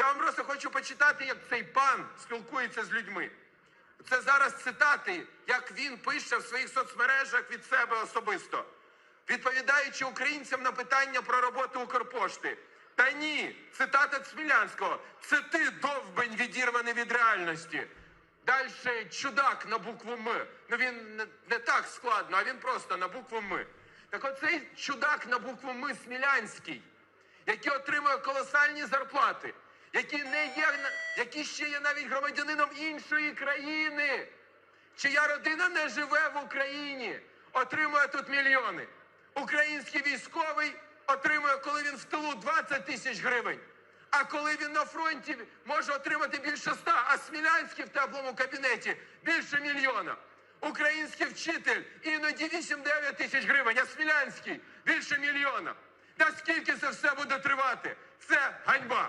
Я вам просто хочу почитати, як цей пан спілкується з людьми. Це зараз цитати, як він пише в своїх соцмережах від себе особисто, відповідаючи українцям на питання про роботу Укрпошти. Та ні, цитата Смілянського. Це ти довбень відірваний від реальності. Далі чудак на букву М. Ну він не, не так складно, а він просто на букву М. Так оцей чудак на букву М Смілянський, який отримує колосальні зарплати, який не є, який ще є навіть громадянином іншої країни, чия родина не живе в Україні, отримує тут мільйони. Український військовий отримує, коли він в тилу 20 тисяч гривень. А коли він на фронті може отримати більше ста, а Смілянський в теплому кабінеті більше мільйона. Український вчитель іноді 8-9 тисяч гривень, а Смілянський більше мільйона. Та скільки це все буде тривати? Це ганьба.